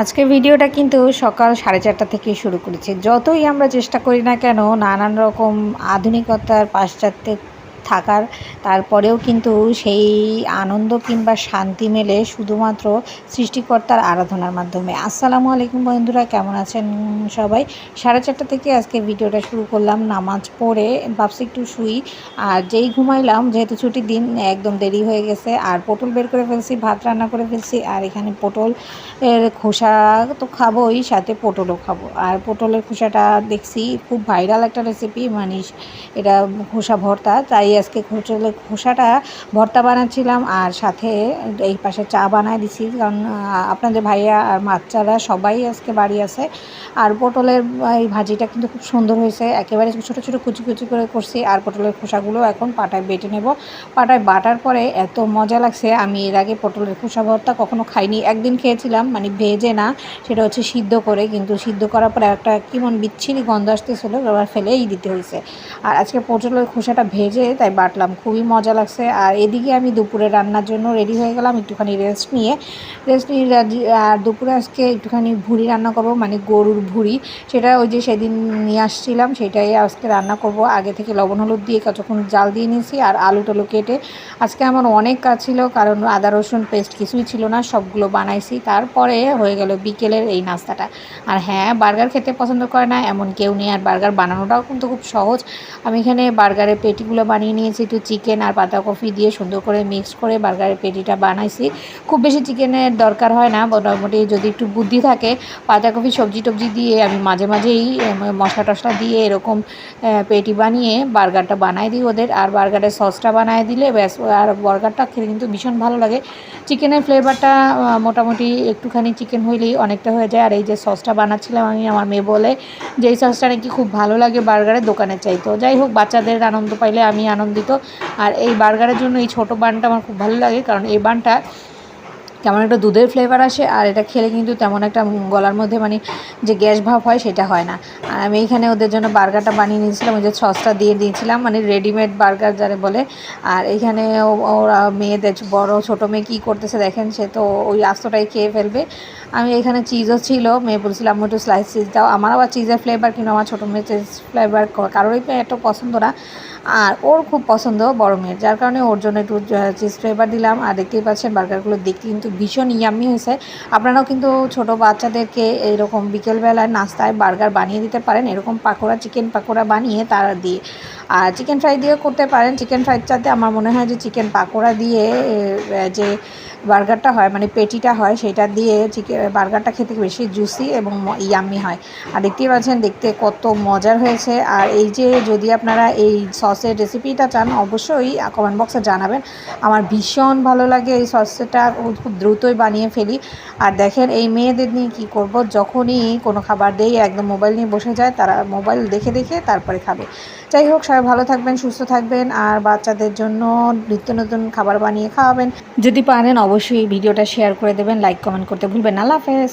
আজকের ভিডিওটা কিন্তু সকাল সাড়ে চারটা থেকে শুরু করেছি। যতই আমরা চেষ্টা করি না কেন, নানান রকম আধুনিকতার পাশ্চাত্যে থাকার। তারপরেও কিন্তু সেই আনন্দ কিংবা শান্তি মেলে শুধুমাত্র সৃষ্টিকর্তার আরাধনার মাধ্যমে। আসসালামু আলাইকুম বন্ধুরা, কেমন আছেন সবাই? সাড়ে চারটা থেকে আজকে ভিডিওটা শুরু করলাম নামাজ পড়ে, ভাবছি একটু শুই। আর যেই ঘুমাইলাম, যেহেতু ছুটির দিন, একদম দেরি হয়ে গেছে। আর পটল বের করে ফেলছি, ভাত রান্না করে ফেলছি, আর এখানে পটল এর খোসা তো খাবোই, সাথে পটলও খাব। আর পটলের খোসাটা দেখছি, খুব ভাইরাল একটা রেসিপি মানে এটা খোসা ভর্তা, তাই আজকে পটলের খোসাটা ভর্তা বানাচ্ছিলাম আর সাথে এই পাশে চা বানায় দিছি। কারণ আপনাদের ভাইয়া আর বাচ্চারা সবাই আজকে বাড়ি আছে। আর পটলের এই ভাজিটা কিন্তু খুব সুন্দর হয়েছে। একেবারে ছোটো ছোটো কুচি কুচি করে করছি। আর পটলের খোসাগুলো এখন পাটায় বেটে নেব। পাটায় বাটার পরে এত মজা লাগছে। আমি এর আগে পটলের খোসা ভর্তা কখনো খাইনি। একদিন খেয়েছিলাম মানে ভেজে না, সেটা হচ্ছে সিদ্ধ করে। কিন্তু সিদ্ধ করার পরে একটা কেমন বিচ্ছিরি গন্ধ আসতেছিলো ফেলেই দিতে হয়েছে। আর আজকে পটলের খোসাটা ভেজে তাই বাটলাম। খুবই মজা লাগছে। আর এদিকে আমি দুপুরে রান্নার জন্য রেডি হয়ে গেলাম, একটুখানি রেস্ট নিয়ে। রেস্ট নিয়ে আর দুপুরে আজকে একটুখানি ভুড়ি রান্না করব মানে গরুর ভুড়ি। সেটা ওই যে সেদিন নিয়ে আসছিলাম, সেটাই আজকে রান্না করব। আগে থেকে লবণ, হলুদ দিয়ে কতক্ষণ জাল দিয়ে নিয়েছি, আর আলু টালু কেটে আজকে আমার অনেক কাজ ছিল, কারণ আদা, রসুন পেস্ট কিছুই ছিল না, সবগুলো বানাইছি। তারপরে হয়ে গেল বিকেলের এই নাস্তাটা। আর হ্যাঁ বার্গার খেতে পছন্দ করে না, এমন কেউ নেই। আর বার্গার বানানোটাও কিন্তু খুব সহজ। আমি এখানে বার্গারের পেটিগুলো বানিয়ে নিয়েছি, একটু চিকেন আর পাতাকপি দিয়ে সুন্দর করে মিক্স করে বার্গারের পেটিটা বানাইছি। খুব বেশি চিকেনের দরকার হয় না, মোটামুটি যদি একটু বুদ্ধি থাকে পাতাকপি সবজি টবজি দিয়ে আমি মাঝে মাঝেই মশলা টশলা দিয়ে এরকম পেটি বানিয়ে বার্গারটা বানাই দিই ওদের। আর বার্গারের সসটা বানায় দিলে ব্যাস, আর বার্গারটা খেতে কিন্তু ভীষণ ভালো লাগে। চিকেনের ফ্লেভারটা মোটামুটি একটুখানি চিকেন হইলেই অনেকটা হয়ে যায়। আর এই যে সসটা বানাচ্ছিলাম আমি আমার মেয়ে বলে, যে এই সসটা নাকি খুব ভালো লাগে বার্গারের দোকানে চাইতো। যাই হোক, বাচ্চাদের আনন্দ পাইলে আমি আনন্দিত। আর এই বার্গারের জন্য এই ছোটো বানটা আমার খুব ভালো লাগে, কারণ এই বানটা কেমন একটা দুধের ফ্লেভার আসে, আর এটা খেলে কিন্তু তেমন একটা গলার মধ্যে মানে যে গ্যাস ভাব হয় সেটা হয় না। আর আমি এখানে ওদের জন্য বার্গারটা বানিয়ে নিয়েছিলাম, ওই যে সসটা দিয়ে দিয়েছিলাম মানে রেডিমেড বার্গার যারা বলে। আর এখানে ওরা মেয়েদের বড় ছোটো মেয়ে কী করতেছে দেখেন, সে তো ওই আস্তটাই খেয়ে ফেলবে। আমি এখানে চিজও ছিল, মেয়ে বলছিলাম একটু স্লাইস চিজ দাও। আমার আবার চিজের ফ্লেভার কিন্তু আমার ছোটো মেয়ে চিজ ফ্লেভার কারোরই এত পছন্দ না। আর ওর খুব পছন্দ বড় মেয়ের, যার কারণে ওর জন্য একটু চিজ ফ্লেভার দিলাম। আর দেখতেই পাচ্ছেন বার্গারগুলো দেখতে কিন্তু ভীষণ ইয়ামি হয়েছে। আপনারাও কিন্তু ছোট বাচ্চাদেরকে এরকম বিকেলবেলায় নাস্তায় বার্গার বানিয়ে দিতে পারেন। এরকম পাকোড়া চিকেন পাকোড়া বানিয়ে তারা দিয়ে। আর চিকেন ফ্রাই দিয়েও করতে পারেন। চিকেন ফ্রাইর চাতে আমার মনে হয় যে চিকেন পাকোড়া দিয়ে যে বার্গারটা হয় মানে পেটিটা হয়, সেটা দিয়ে চিকেন বার্গারটা খেতে বেশি জুসি এবং ইয়াম্মি হয়। আর দেখতেই পাচ্ছেন, দেখতে কত মজার হয়েছে। আর এই যে যদি আপনারা এই সসের রেসিপিটা চান, অবশ্যই কমেন্ট বক্সে জানাবেন। আমার ভীষণ ভালো লাগে এই সসটা খুব দ্রুতই বানিয়ে ফেলি। আর দেখেন, এই মেয়েদের নিয়ে কী করব? যখনই কোনো খাবার দেই, একদম মোবাইল নিয়ে বসে যায়, তারা মোবাইল দেখে দেখে তারপরে খাবে। যাই হোক সবাই ভালো থাকবেন, সুস্থ থাকবেন আর বাচ্চাদের জন্য নিত্য নতুন খাবার বানিয়ে খাওয়াবেন। যদি পারেন অবশ্যই ভিডিওটা শেয়ার করে দেবেন লাইক কমেন্ট করতে ভুলবেন আল্লাহ হাফেজ।